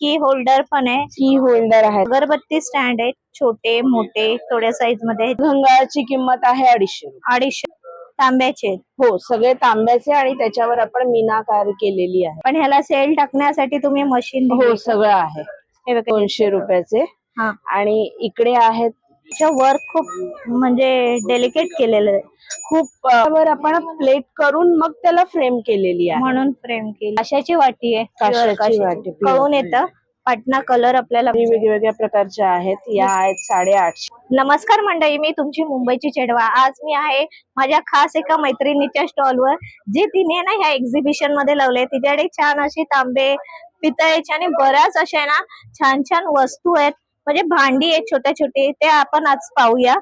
की होल्डर पण आहे. की होल्डर आहेत अगरबत्ती स्टँड आहेत छोटे मोठे थोड्या साईजमध्ये. घंगाळाची किंमत आहे अडीचशे. अडीचशे तांब्याचे. हो सगळे तांब्याचे आणि त्याच्यावर आपण मीनाकार केलेली आहे. पण ह्याला सेल टाकण्यासाठी तुम्ही मशीन हो सगळं आहे. हे दोनशे रुपयाचे. हा. आणि इकडे आहेत वर्क खूप म्हणजे डेलिकेट केलेलं आहे. खूप वर आपण प्लेट करून मग त्याला फ्रेम केलेली आहे. म्हणून फ्रेम केली. काशाची वाटी आहे? काशाची. वाटी. कळून येतं. पाटणा कलर आपल्याला वेगवेगळ्या प्रकारच्या आहेत. या आहेत साडेआठशे. नमस्कार मंडळी मी तुमची मुंबईची चेडवा. आज मी आहे माझ्या खास एका मैत्रिणीच्या स्टॉलवर जे तिने ना ह्या एक्झिबिशनमध्ये लावले तिच्याकडे छान अशी तांबे पितळेचे आणि बऱ्याच अशा ना छान छान वस्तू आहेत. म्हणजे भांडी आहेत छोट्या छोटे ते आपण आज पाहूया.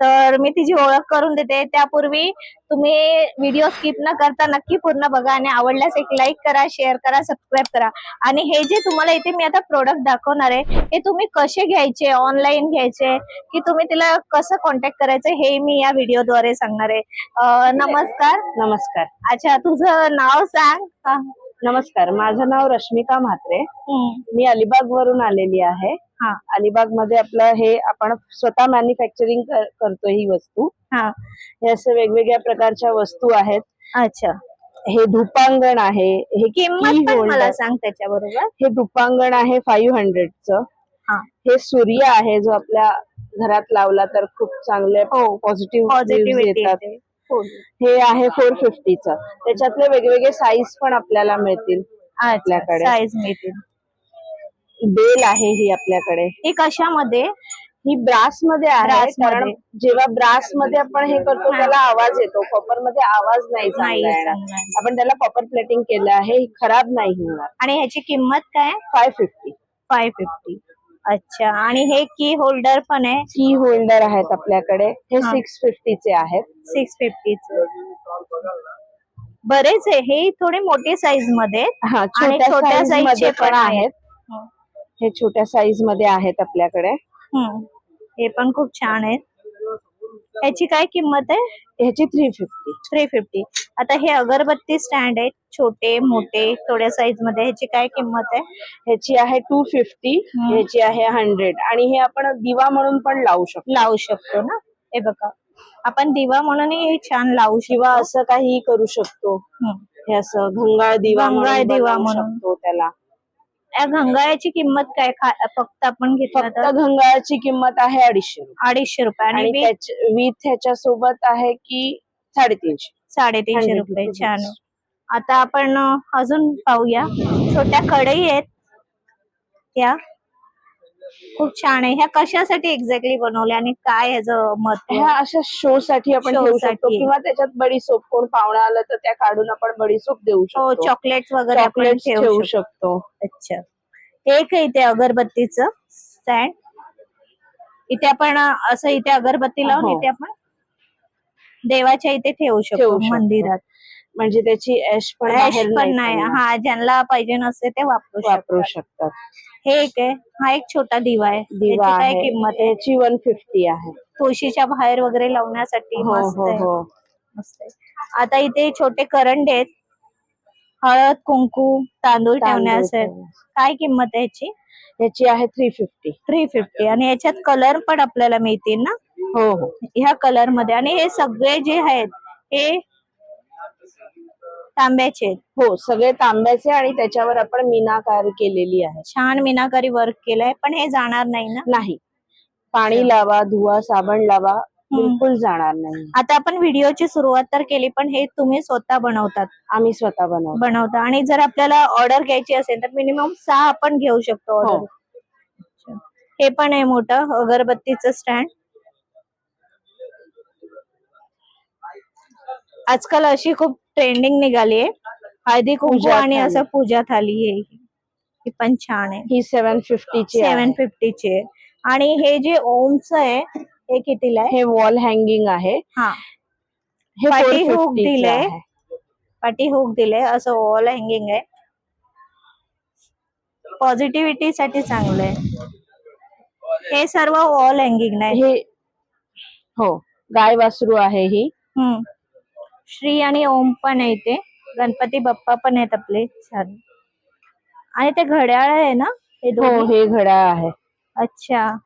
तर मी तिची ओळख करून देते. त्यापूर्वी तुम्ही व्हिडिओ स्किप न करता नक्की पूर्ण बघा आणि आवडल्यास एक लाईक करा शेअर करा सबस्क्राईब करा. आणि हे जे तुम्हाला इथे मी आता प्रोडक्ट दाखवणार आहे हे तुम्ही कसे घ्यायचे ऑनलाईन घ्यायचे की तुम्ही तिला कसं कॉन्टॅक्ट करायचं हे मी या व्हिडिओद्वारे सांगणार आहे. नमस्कार. नमस्कार. अच्छा तुझं नाव सांग. नमस्कार माझं नाव रश्मिका म्हात्रे. मी अलिबाग वरून आलेली आहे. हा. अलिबागमध्ये आपलं हे आपण स्वतः मॅन्युफॅक्चरिंग करतो ही वस्तू. हा. हे असे वेगवेगळ्या प्रकारच्या वस्तू आहेत. अच्छा. हे धुपांगण आहे. हे किंमत key पण holder. मला सांग त्याच्याबरोबर. हे धुपांगण आहे फाईव्ह हंड्रेडचं हा. हे सूर्य आहे जो आपल्या घरात लावला तर खूप चांगले पॉझिटिव्ह पॉझिटिव्हिटी येतात येते. हो. हे आहे फोर फिफ्टीचं त्याच्यातले वेगवेगळे साईज पण आपल्याला मिळतील. आपल्याकडे. साईज मिळतील. बेल आहे ही आपल्याकडे. हे कशामध्ये? ही ब्रासमध्ये आहे कारण. जेव्हा ब्रासमध्ये आपण हे करतो हा. त्याला आवाज येतो. कॉपरमध्ये आवाज नाही चांगला. आपण त्याला कॉपर प्लेटिंग केलं आहे ही खराब नाही होणार. आणि ह्याची किंमत काय? Five fifty. Five fifty. अच्छा. आणि हे की होल्डर पण आहे? की होल्डर आहेत आपल्याकडे. हे हा. सिक्स फिफ्टीचे आहेत. सिक्स फिफ्टीच. बरेच आहे. हे थोडे मोठे साईजमध्ये. हा छोट्या साईज पण पण आहेत. हे छोट्या साईजमध्ये आहेत आपल्याकडे. हे. पण खूप छान आहेत. ह्याची काय किंमत आहे? ह्याची थ्री फिफ्टी थ्री फिफ्टी आता हे अगरबत्ती स्टँड आहेत छोटे मोठे थोड्या साईजमध्ये. ह्याची काय किंमत आहे? ह्याची आहे टू फिफ्टी. ह्याची आहे हंड्रेड आणि हे आपण दिवा म्हणून पण लावू शकतो. लावू शकतो ना? हे बघा. आपण दिवा म्हणूनही हे छान लावू शकतो. असं काही करू शकतो. हे. असं घंगाळ दिवा घंगाळ म्हणून दिवा म्हणून. शकतो त्याला. घंगाळ्याची किंमत काय फक्त आपण फक्त तर? घंगाळाची किंमत आहे अडीचशे रुपये. अडीचशे रुपये. आणि त्याच्या विथ ह्याच्या सोबत आहे की साडेतीनशे. साडेतीनशे 100 रुपये. छान. आता आपण अं, अजून पाहूया. छोट्या कढई आहेत. त्या खूप छान आहे. ह्या कशासाठी एक्झॅक्टली बनवल्या आणि काय ह्याचं महत्त्व ह्या अशा शो साठी आपण ठेवू शकतो साठी. किंवा त्याच्यात बडी सोप कोण पाहुणा आलं तर त्या काढून आपण बडी सोप देऊ हो शकतो. चॉकलेट वगैरे आपण चॉकलेट ठेवू ठेवू शकतो. शकतो. अच्छा. एक आहे इथे अगरबत्तीचं स्टँड इथे आपण अं, असं इथे अगरबत्ती लावून हो. इथे आपण देवाच्या इथे ठेवू शकतो ठेवू शकतो. मंदिरात. म्हणजे त्याची ऍश पण Ash बाहेर पण नाही. पडणार. हा ज्यांना पाहिजे नसते ते वापरू वापरू शकतात. शकतात. हे एक आहे. हा एक छोटा दिवा आहे. दिवा काय आहे. किंमत आहे? याची वन फिफ्टी आहे. तुळशीच्या बाहेर वगैरे लावण्यासाठी हो मस्त हो आहे. हो. मस्त आहे. आता इथे छोटे करंडे आहेत. हळद कुंकू तांदूळ ठेवण्यासाठी. काय किंमत आहे याची? याची आहे थ्री फिफ्टी थ्री फिफ्टी आणि याच्यात कलर पण आपल्याला मिळतील ना? हो हो. ह्या कलरमध्ये. आणि हे सगळे जे आहेत हे तांब्याचे आहेत. हो सगळे तांब्याचे आणि त्याच्यावर आपण मीनाकार केलेली आहे. छान मीनाकारी वर्क केलंय पण हे जाणार नाही ना? नाही. पाणी लावा धुवा साबण लावा बिलकुल जाणार नाही. आता आपण व्हिडिओची सुरुवात तर केली पण हे तुम्ही स्वतः बनवतात. आम्ही स्वतः बनवतो. बनवता. आणि जर आपल्याला ऑर्डर घ्यायची असेल तर मिनिमम सहा आपण घेऊ शकतो हो. ऑर्डर हे पण आहे मोठं अगरबत्तीचं स्टँड आजकाल अशी खूप ट्रेंडिंग निघाली आहे हळदी कुंकू पूजा आणि थाली. असं पूजा थाली आहे ही पण छान आहे. ही सेवन फिफ्टीची सेवन फिफ्टीची आहे. आणि हे जे ओमच आहे हे कितीला आहे? हे वॉल हँगिंग आहे. हा. हे पाटी 450 हुक चं दिलंय. आहे. पाठी हुक दिले असं वॉल हँगिंग आहे. पॉझिटिव्हिटी साठी चांगलं आहे. हे सर्व वॉल हँगिंग नाही. हे हो. गाय वासरू आहे ही. हम्म. श्री आणि ओम पण आहे इथे. गणपती बाप्पा पण आहेत आपले छान. आणि ते घड्याळ आहे ना? हे हो दोन्ही? हे घड्याळ आहे. अच्छा.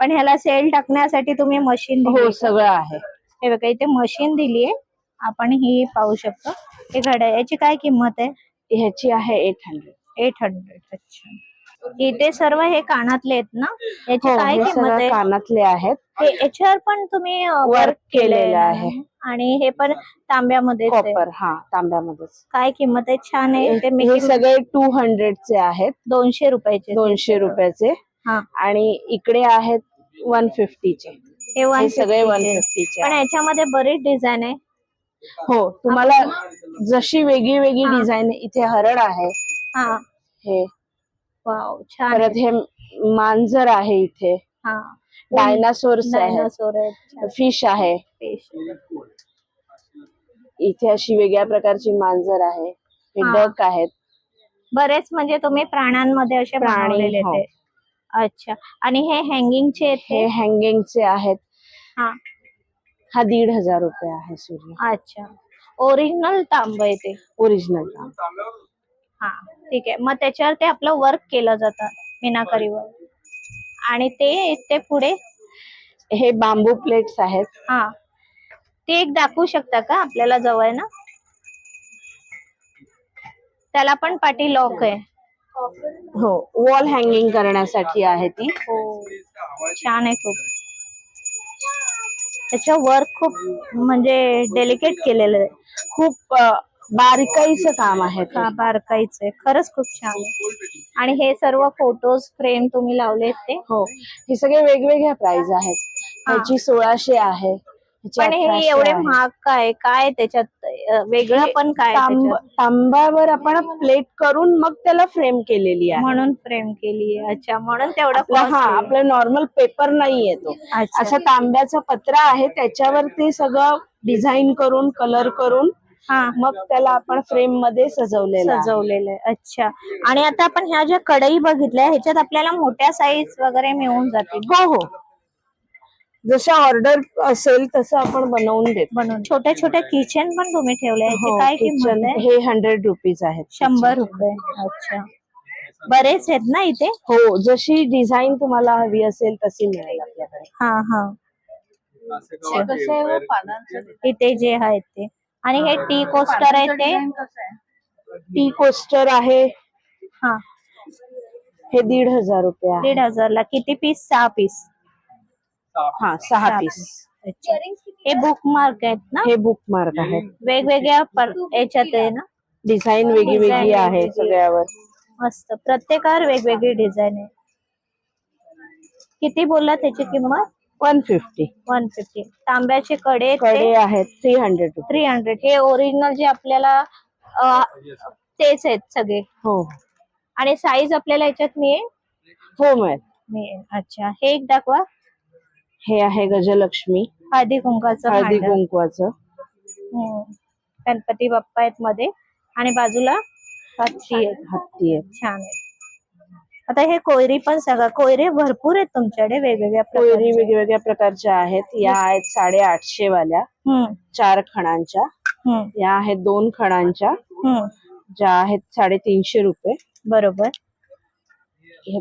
पण ह्याला सेल टाकण्यासाठी तुम्ही मशीन हो सगळं आहे. हे बघा इथे मशीन दिलीये आपण ही पाहू शकतो. हे घड्याळ याची काय किंमत आहे? ह्याची आहे एट हंड्रेड एट हंड्रेड अच्छा. इथे सर्व हे कानातले आहेत ना? याची हो काय हे किंमत सगळं आहे? कानातले आहेत. हे याच्यावर पण तुम्ही वर्क केलेलं आहे. आणि हे पण तांब्यामध्ये कॉपर हा तांब्यामध्येच. काय किंमत आहे? छान आहे. ते हे सगळे टू हंड्रेडचे आहेत. दोनशे रुपयाचे. दोनशे रुपयाचे. हा. आणि इकडे आहेत वन फिफ्टीचे हे वन सगळे वन. फिफ्टीचे पण याच्यामध्ये बरीच डिझाईन आहे. हो तुम्हाला जशी वेगळी वेगळी हा. डिझाईन इथे हरड आहे. हा. हे. वाव छान परत हे मांजर आहे इथे. हा. डायनासोर्स आहे डायनासोर आहेत फिश आहे. इथे अशी वेगळ्या प्रकारची मांजर आहे. डक आहेत. बरेच म्हणजे तुम्ही प्राण्यांमध्ये असे प्राणी, हो. अच्छा. आणि हे हँगिंगचे हे हँगिंगचे आहेत. हा. हा दीड हजार रुपये आहे सूर्य. अच्छा. ओरिजिनल तांब आहे ते. ओरिजिनल हा ठीक आहे. मग त्याच्यावर ते आपलं वर्क केलं जातं मीनाकरीवर. आणि ते ते पुढे? हे बांबू प्लेट्स आहेत. हा. ते एक दाखवू शकता का आपल्याला जवळ ना? त्याला पण पाठी लॉक आहे. हो वॉल हँगिंग करण्यासाठी आहे ती. हो. छान आहे खूप. त्याच्या वर्क खूप म्हणजे डेलिकेट केलेलं आहे. खूप बारीकाईचं काम आहे. का बारकाईच आहे खरंच खूप छान आहे आणि हे सर्व फोटोज फ्रेम तुम्ही लावलेत ते हो हे सगळे वेगवेगळ्या प्राइस आहेत हा. ह्याची सोळाशे आहे ह्याची पण हे 1800 एवढे आहे. महाग काय काय त्याच्यात अं, वेगळं पण काय तांब त्याच्यात? तांब्यावर आपण प्लेट करून मग त्याला फ्रेम केलेली आहे म्हणून फ्रेम केली आहे अच्छा म्हणून तेवढं आपला cost हा आहे. आपला नॉर्मल पेपर नाहीये तो अच्छा. असा तांब्याचा पत्रा आहे त्याच्यावर ते सगळं डिझाईन करून कलर करून मग त्याला आपण फ्रेममध्ये सजवलेलं आहे. सजवलेलं आहे. अच्छा. आणि आता आपण ह्या ज्या कढई बघितल्या ह्याच्यात आपल्याला मोठ्या साईज वगैरे मिळून जातील. हो हो. जशा ऑर्डर असेल तसं आपण बनवून देतो. बनवून छोट्या छोट्या किचन पण तुम्ही ठेवले ह्याची हो, काय kitchen किंमत आहे? हे हंड्रेड रुपीज आहेत. शंभर रुपये. अच्छा. बरेच आहेत ना इथे? हो जशी डिझाईन तुम्हाला हवी असेल तशी मिळेल आपल्याकडे. हा हा. इथे जे आहेत ते. आणि हे टी कोस्टर आहे ते. टी कोस्टर आहे. हा. हे दीड हजार रुपये आहे. दीड हजारला. किती पीस सहा पीस हा सहा पीस हे बुक मार्क आहेत ना? हे बुक मार्क आहे वेगवेगळ्या पर- याच्यात आहे ना? डिझाईन वेगळी Design वेगळी. आहे. सगळ्यावर. मस्त. प्रत्येकावर वेगवेगळी डिझाईन आहे. किती बोलला त्याची किंमत? वन फिफ्टी वन फिफ्टी तांब्याचे कडे कडे आहेत थ्री हंड्रेड थ्री हंड्रेड हे ओरिजिनल जे आपल्याला अं, तेच आहेत सगळे. हो. आणि साईज आपल्याला याच्यात मिळेल? हो मिळेल. मिळेल. अच्छा. हे एक दाखवा. हे आहे गजलक्ष्मी. हळदी कुंकाचं हळदी भांड. कुंकवाचं. हम्म. गणपती बाप्पा आहेत मध्ये. आणि बाजूला हत्ती आहेत. हत्ती आहे छान आहे आता हे कोयरी पण सगळं कोयरे भरपूर आहेत तुमच्याकडे वेगवेगळ्या कोयरी प्रकारचे. वेगवेगळ्या प्रकारच्या आहेत. या आहेत साडे आठशे वाल्या हम्म, चार खणांच्या. हम्म, या आहेत दोन खणांच्या. हम्म. ज्या आहेत साडेतीनशे रुपये. बरोबर. हे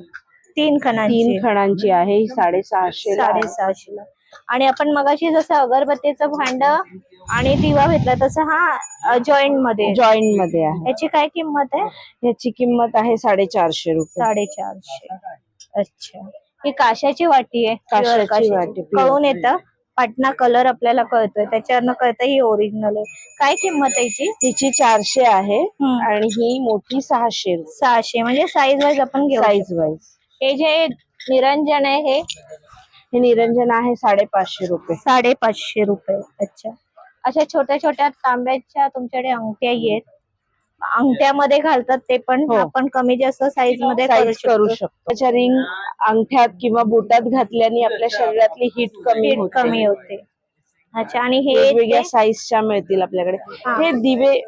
तीन खणांची. तीन खणांची आहे. ही साडेसहाशे साडेसहाशे ला आणि आपण मगाशी जसं अगरबत्तीचं भांड आणि दिवा घेतला तसं हा जॉईंटमध्ये. जॉईंटमध्ये आहे. याची काय किंमत आहे? याची किंमत आहे साडेचारशे रुपये. साडेचारशे. अच्छा. ही काशाची वाटी आहे काशाची. वाटी. कळून येतं. पाटणा कलर आपल्याला कळतोय. त्याच्यावरनं कळतं ही ओरिजिनल आहे. काय किंमत आहे याची? तिची चारशे आहे. आणि ही मोठी सहाशे. सहाशे. म्हणजे साईज वाईज आपण घेऊ साईज वाईज हे जे निरंजन आहे हे हे निरंजन आहे साडेपाचशे रुपये. साडेपाचशे रुपये. अच्छा. अशा छोट्या छोट्या तांब्याच्या तुमच्याकडे अंगठ्या आहेत. अंगठ्यामध्ये घालतात ते पण हो. आपण कमी जास्त साईजमध्ये करू साईज करू शकतो. शकतो त्याच्या रिंग अंगठ्यात किंवा बोटात घातल्याने आपल्या शरीरातली हीट कमी होते. कमी होते. अच्छा आणि हे वेगवेगळ्या ते- साईजच्या मिळतील आपल्याकडे. हा. हे दिवे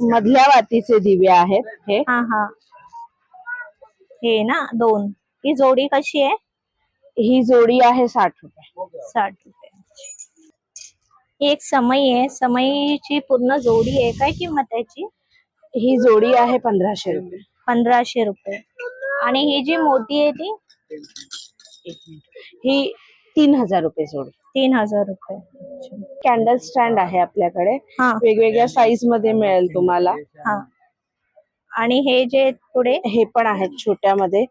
मधल्या वातीचे दिवे आहेत हे. हा हा. हे ना दोन. ही जोडी कशी आहे? ही जोडी आहे साठ रुपये. साठ रुपये. ही एक समई आहे. समईची पूर्ण जोडी आहे काय किंमत याची? ही जोडी आहे पंधराशे रुपये. पंधराशे रुपये. आणि ही जी मोठी आहे ती? ही तीन हजार रुपये जोड. तीन हजार रुपये. कॅन्डल स्टँड आहे आपल्याकडे. हा. वेगवेगळ्या साईजमध्ये मिळेल तुम्हाला. हा. आणि हे जे पुढे? हे पण आहेत छोट्यामध्ये.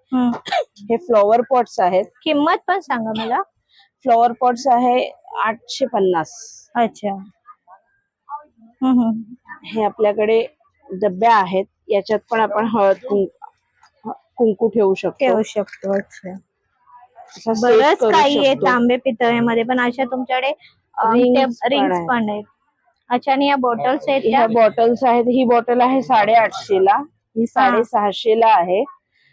हे फ्लॉवर पॉट्स आहेत. किंमत पण सांगा मला. फ्लॉवर पॉट्स आहे आठशे पन्नास. अच्छा. हम्म, हम्म. हे आपल्याकडे डब्या आहेत. याच्यात पण आपण हळद कुं- कुंकू ठेवू शकतो. ठेवू शकतो अच्छा. असा set बरंच करू काही आहे शकतो. तांबे पितळेमध्ये पण अशा तुमच्याकडे Rings पण रिंग्स आहेत. पण आहेत. अच्छा आणि या बॉटल्स आहेत ह्या त्या? बॉटल्स आहेत. ही बॉटल आहे साडेआठशे ला ही. साडेसहाशे ला आहे.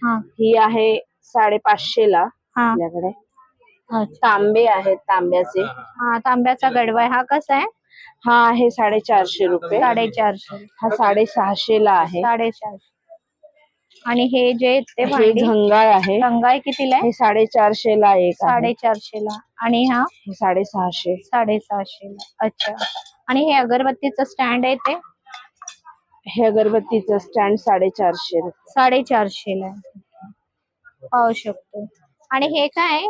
हा. ही आहे साडेपाचशे ला हा. आपल्याकडे. अच्छा. तांबे आहेत तांब्याचे. हा तांब्याचा गडवा आहे हा कसा आहे? हा आहे साडेचारशे रुपये. साडेचारशे. हा साडेसहाशे ला आहे. साडेचारशे आणि हे जे ते हे भांडी? झंगाळ आहे. रंगाई कितीला आहे? हे साडेचारशे ला एक आहे. साडेचारशे ला. आणि हा? हे साडेसहाशे. साडेसहाशे ला. अच्छा. आणि हे अगरबत्तीचं स्टँड आहे ते? हे अगरबत्तीचं स्टँड साडेचारशे रुपये. साडेचारशे ला. आहे. पाहू शकतो. आणि हे काय? आहे?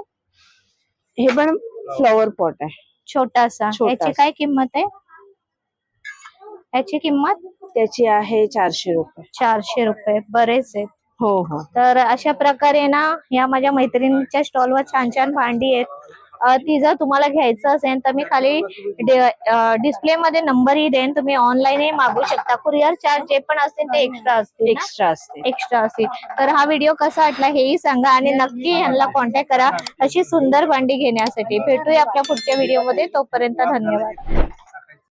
हे पण फ्लॉवर पॉट आहे. छोटासा. छोटासा. याची काय किंमत आहे? याची किंमत? त्याची आहे चारशे रुपये. चारशे रुपये. बरेच आहेत. हो हो. तर अशा प्रकारे ना या माझ्या मैत्रिणीच्या स्टॉलवर छान छान भांडी आहेत. ती जर तुम्हाला घ्यायचं असेल तर मी खाली डिस्प्ले मध्ये नंबरही देईन. तुम्ही ऑनलाईनही मागू शकता. कुरिअर चार्ज जे पण असतील ते एक्स्ट्रा असतील? एक्स्ट्रा असते एक्स्ट्रा असतील. तर हा व्हिडिओ कसा वाटला हेही सांगा आणि नक्की यांना कॉन्टॅक्ट करा. अशी सुंदर भांडी घेण्यासाठी. भेटूया आपल्या पुढच्या व्हिडिओमध्ये. तोपर्यंत धन्यवाद.